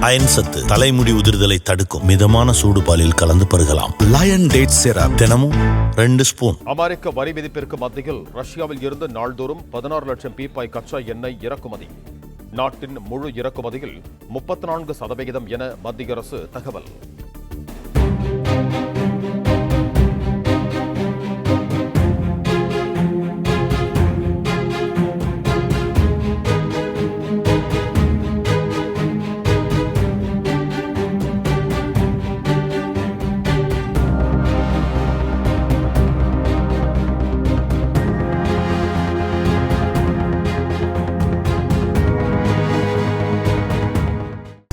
Iron சத்து தலைமுடி உதிர்தலை தடுக்கும். மிதமான சூடு பாலில் கலந்து பருகலாம். லயன் டேட் சிரப் தினமும் ரெண்டு ஸ்பூன் அமெரிக்க வரி விதிப்பிற்கு மத்தியில் ரஷ்யாவில் இருந்து நாள்தோறும் பதினாறு லட்சம் பீப்பாய் கச்சா எண்ணெய் இறக்குமதி. நாட்டின் முழு இறக்குமதியில் முப்பத்தி நான்கு சதவிகிதம் என மத்திய அரசு தகவல்.